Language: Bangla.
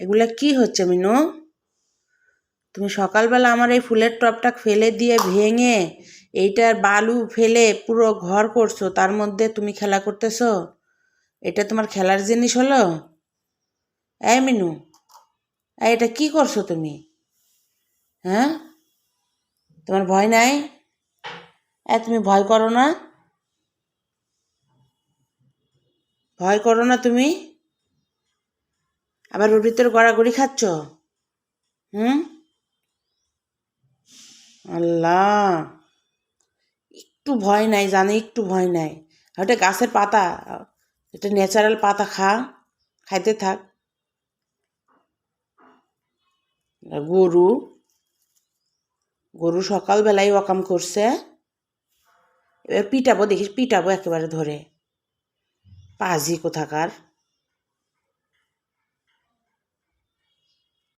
এগুলা কি হচ্ছে, মিনু? তুমি সকালবেলা আমার এই ফুলের টবটা ফেলে দিয়ে ভেঙে এইটার বালু ফেলে পুরো ঘর করছ, তার মধ্যে তুমি খেলা করতেছো? এটা তোমার খেলার জিনিস হলো? এই মিনু, এই এটা কি করছ তুমি? হ্যাঁ? তোমার ভয় নাই? এ তুমি ভয় করো না? ভয় করো না তুমি? আবার ওর ভিতরে গড়াগড়ি খাচ্ছ? হুম? আল্লাহ। একটু ভয় নাই, জানে, একটু ভয় নাই। ওটা গাছের পাতা, এটা ন্যাচারাল পাতা, খা। খাইতে থাক। গরু গরু সকালবেলায় ওয়াকাম করছে। এবার পিটাবো, দেখিস, পিটাবো একেবারে ধরে। পাজি কোথাকার।